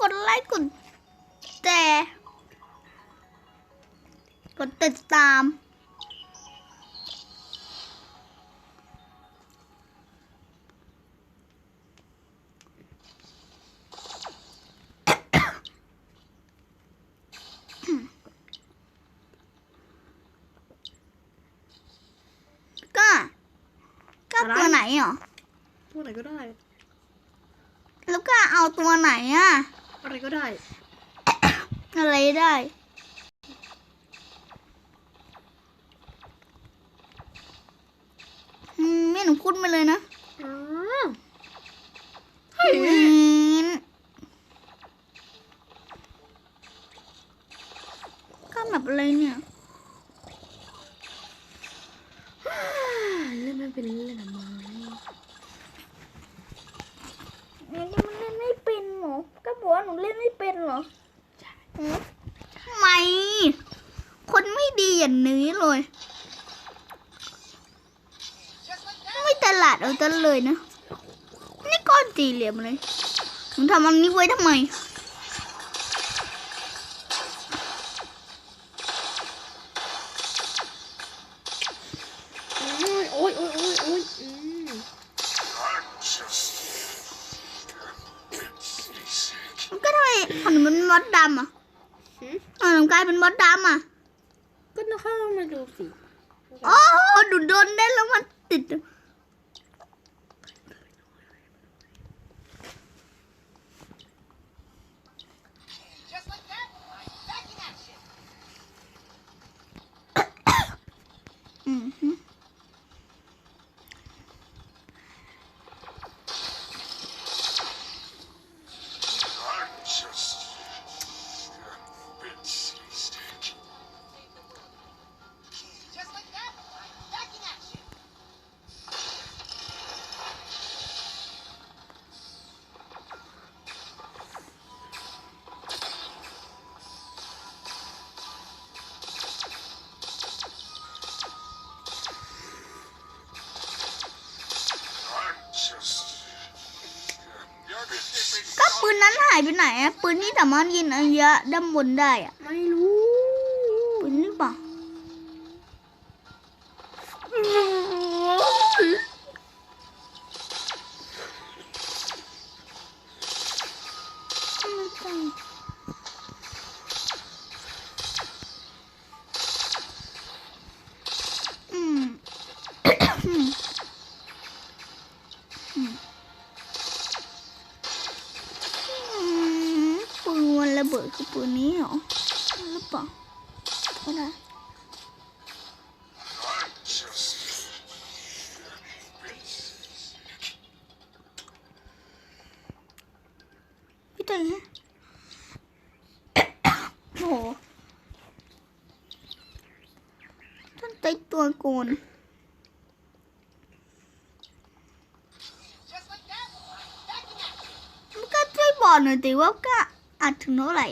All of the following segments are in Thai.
กดไลค์กดแชร์กดติดตาม ก็ก็ตัวไหนอะตัวไหนก็ได้ แล้วก็เอาตัวไหนอะ อะไรก็ได้ อะไรได้อืมไม่หนูพูดมาเลยนะอ๋อเฮ้ยอืมก็แบบอะไรเนี่ยเล่นไม่เป็นเล่นทำไม นี่มันเล่นไม่เป็นเหรอ ก็ บอกว่าหนูเล่นไม่เป็นเหรอทำไม คนไม่ดีอย่างนี้เลย ไม่ตลาดเอาแตเลยนะ นี่ก้อนสี่เหลี่ยมเลยหนูทำอันนี้ไว้ทำไม ดดำอะหืมของหนูกลายเป็นมดดำอะก็ต้องเข้ามาดูสิ โอ้โหดูโดนได้แล้วมันติดายไปไหนอะปืนที่สามารถยิงระยะด้านบนได้อะไม่รู้ ท่านใจตัวโกนมันก็ช่วยบอกหน่อยติว่าก็อัดถึงเท่าไหร่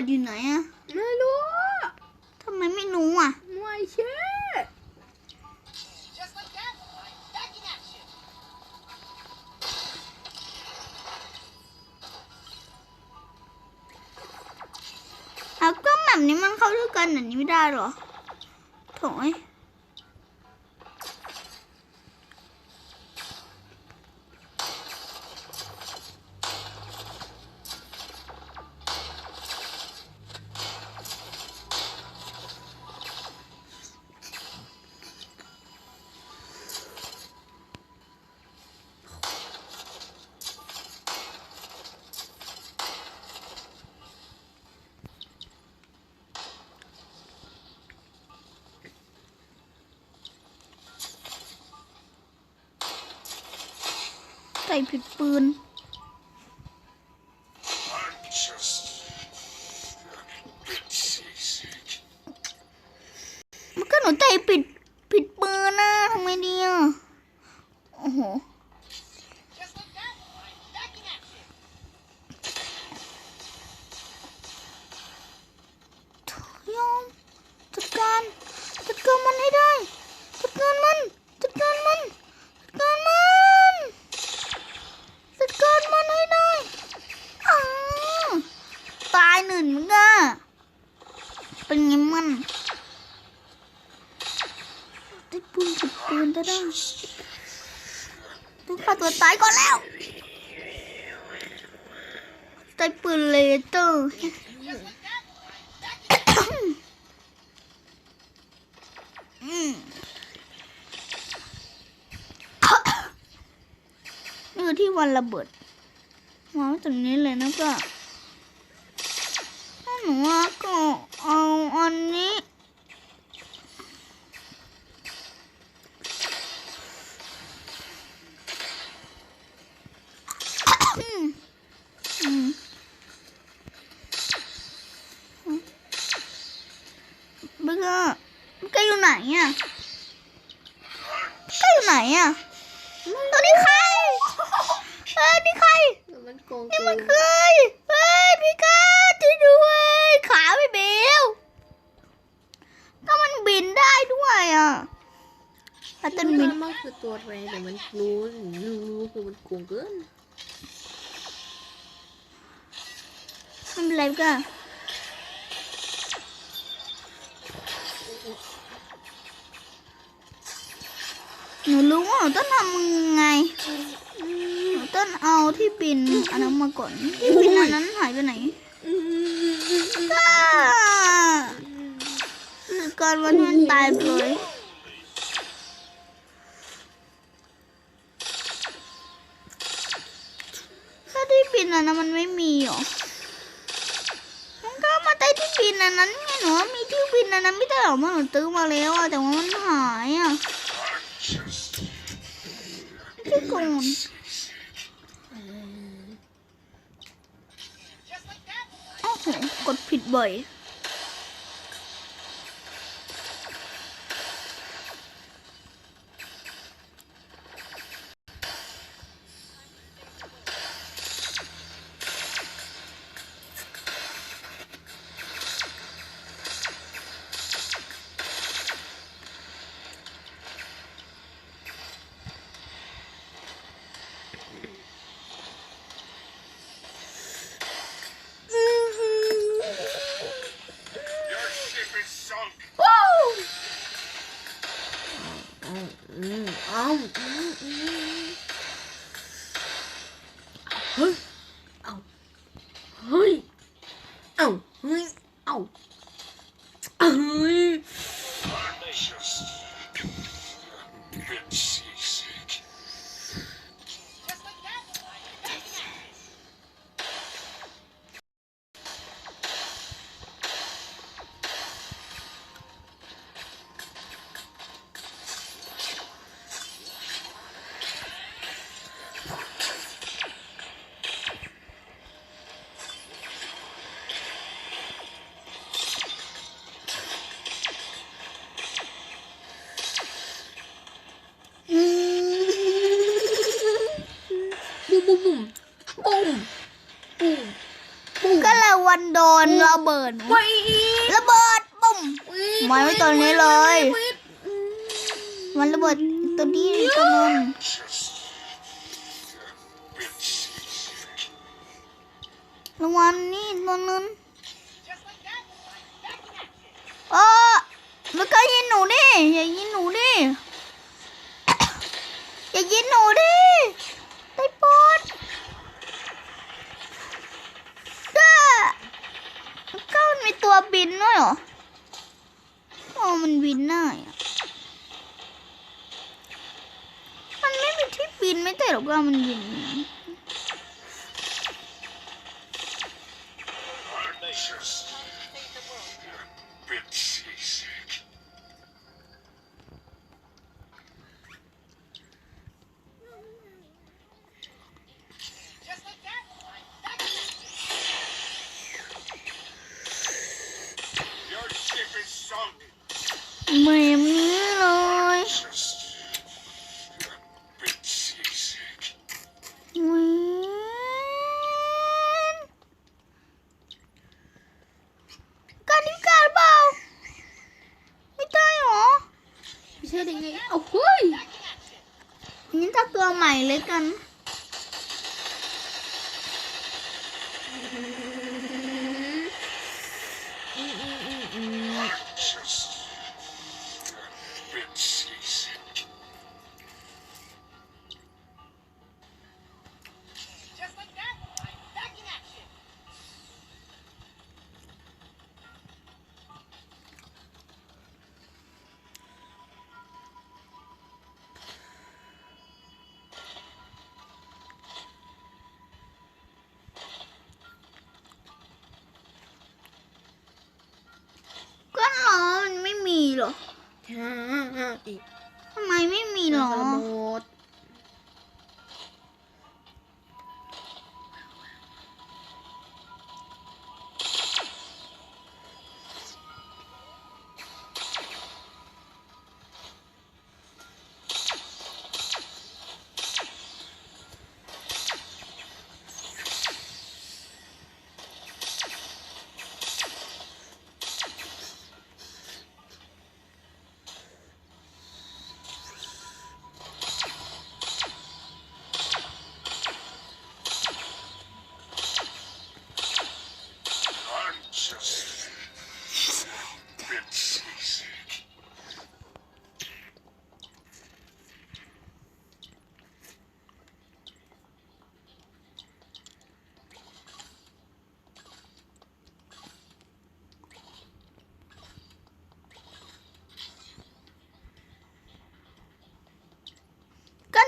ดอยู่ไหนอะไม่รู้ทำไมไม่รู้อะไม่ใช่เอาก็แบบนี้มันเข้าด้วยกันแบบนี้ไม่ได้เหรอโถย ใส่ผิดปืน มันก็หนูใส่ผิดผิดปืนนะทำไมดีอะ โอ้โหยอมจัดการจัดการมันให้ได้ ตายก่อนแล้วได้ปืนเลเตอร์นี่คือที่วันระเบิดวางไว้ตรงนี้เลยนะก็หนูว่าก็เอาอันนี้ อืมอืมเบื่อแกอยู่ไหนอะแกอยู่ไหนอะตัวนี้ใครเอ้ยนี่ใครแล้วมันโกงนี่เกิมันนเคยเฮ้ยพี่กาช่วยด้วยขาไม่เบลก็มันบินได้ด้วยอะถ้าต้นบินมันคือตัวอะไรแต่มันรู้รู้รู้คือมันโกงเกิน ไม่เป็นไรพี่กาหนูรู้ว่าหนูต้องทำยังไง หนูต้องเอาที่บินอันนั้นมาก่อน ที่บินอันนั้นหายไปไหนก้าหรือก่อนวันนี้มันตายไปเลยถ้าที่บินอันนั้นมันไม่มีหรอ บินอันนั้นไงหนูมีที่บินอันนั้นไม่ได้หรอเมื่อหนูตื้อมาแล้วอะแต่ว่ามันหายอะที่โกนโอ้โหกดผิดบ่อย ดไว้ระเบิดปุ้มไว้ไว้ตอนนี้เลยอืมมันระเบิดตัวนี้ตัวนึง Bit seasick. รางวัลนี่ตัวนึงเออแล้วก็ยินหนูดิอย่ายินหนูดิอย่ายินหนูดิได้โปรดก็ก็มันมีตัว บินด้วยเหรอโอ้มันบินได้อะมันไม่มีที่บินไม่แต่หรอกว่ามันบิน ใอฮ่าอีกทำไมไม่มีหรอหมด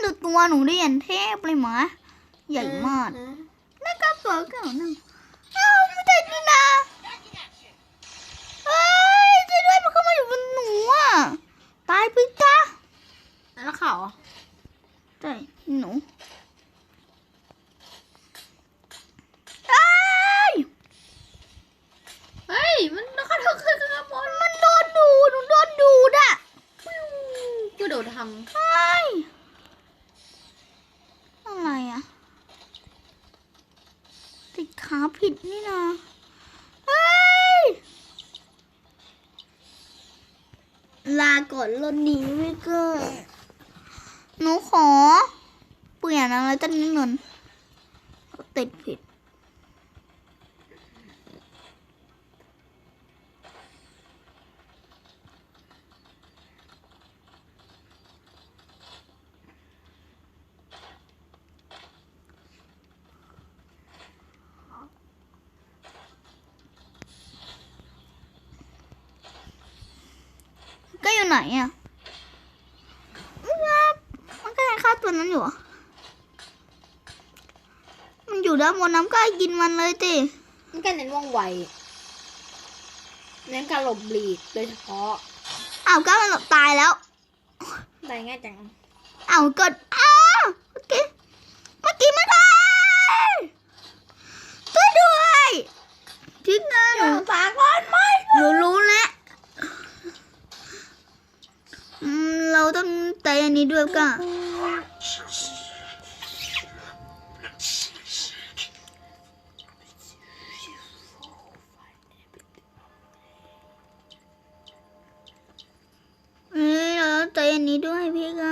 ดูตัวหนูได้ยันเทพเลยหมาใหญ่มากแล้วก็ตัวเก่าหนึ่งเอ้าไม่ได้นี่นา Back in action. เฮ้ยช่วยด้วยมันเข้ามาอยู่บนหนูอะตายไปจ้าแล้วเขาใช่หนูเอ้ยเฮ้ยมันเขาเธอขึ้นข้างบนมันโดนดูหนูโดนดูดอะกูโดดทเฮ้ยอะไรอะ ติด ดนี่นะเฮ้ยลาก่อนรถหนีไม่เกินหนูขอ เปลี่ยนอะไรตั้งนิดหนึ่งติดผิด ไหนอะครับมันก็ยังฆ่าตัวนั้นอยู่อะมันอยู่ด้านบนน้ำก็กินมันเลยติำมันก็เน้นว่องไวเน้นการหลบหลีกโดยเฉพาะอ้าวก็มันตายแล้วได้ง่ายจังอ้าวกดอ้าวเมื่อกี้เมื่อกี้ไม่ได้ช่วยด้วยทิ้งเงินฝากก่อนไหมหนูรู้แล้วอืม เราต้องใจอันนี้ด้วยก็เอ้ยเราต้องใจอันนี้ด้วยพี่ก็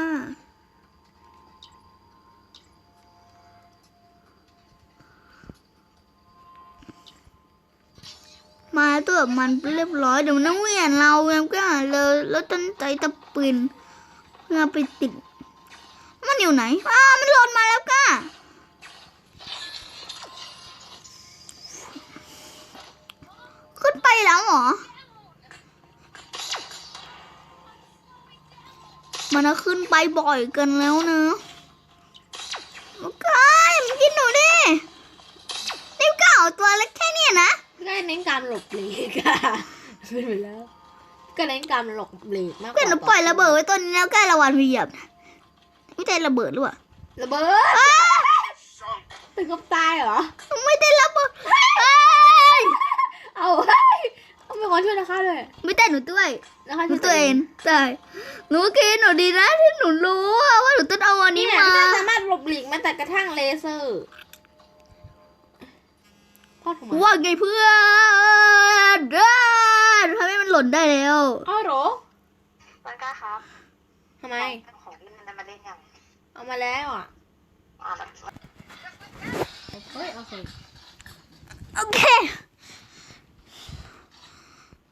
มาตัวมันเรียบร้อยเดี๋ยวน้องเวียนเราเองก็เลยแล้วต้นใจตะปืนเพื่อไปติด มันอยู่ไหนอ้ามันหล่นมาแล้วก้าขึ้นไปแล้วเหรอมันขึ้นไปบ่อยเกินแล้วเนะโอ้ยมันกินหนูดินี่เก่าตัวเล็กแค่เนี้ยนะ ก็เน้นการ หลบหลีกอะเป็นไปแล้ว ก็เน้นการหลบหลีกมากกเพื่อนหนูว่าปล่อยระเบิดไว้ต้นนี้แล้วใกล้ระวันไปเหยียบไม่ได้ระเบิดหรือเปล่าระเบิดอ้าว Sunk. เป็นกับตายเหรอ ไม่ได้ระเบิดเฮ้ยเอาเฮ้ยเอาเป็นคนโชช่วยนะคะด้วยไม่ได้หนูด้วยนะคะหนูตัวเองใช่หนูโอเคหนูดีนะที่หนูรู้อะว่าหนูต้องเอาอันนี่นี้แหละมาพี่ต้าสามารถหลบหลีกแม้แต่กระทั่งเลเซอร์ พ่อถูกไหมว่าไงเพื่อนเด้อทำให้มันหล่นได้แล้วอ้าวเหรอต้นกล้าครับทำไมเอาของเล่นนั้นมาเล่นยังเอามาแล้วอะอ่าแล้วเฮ้ยเอาสิโอเค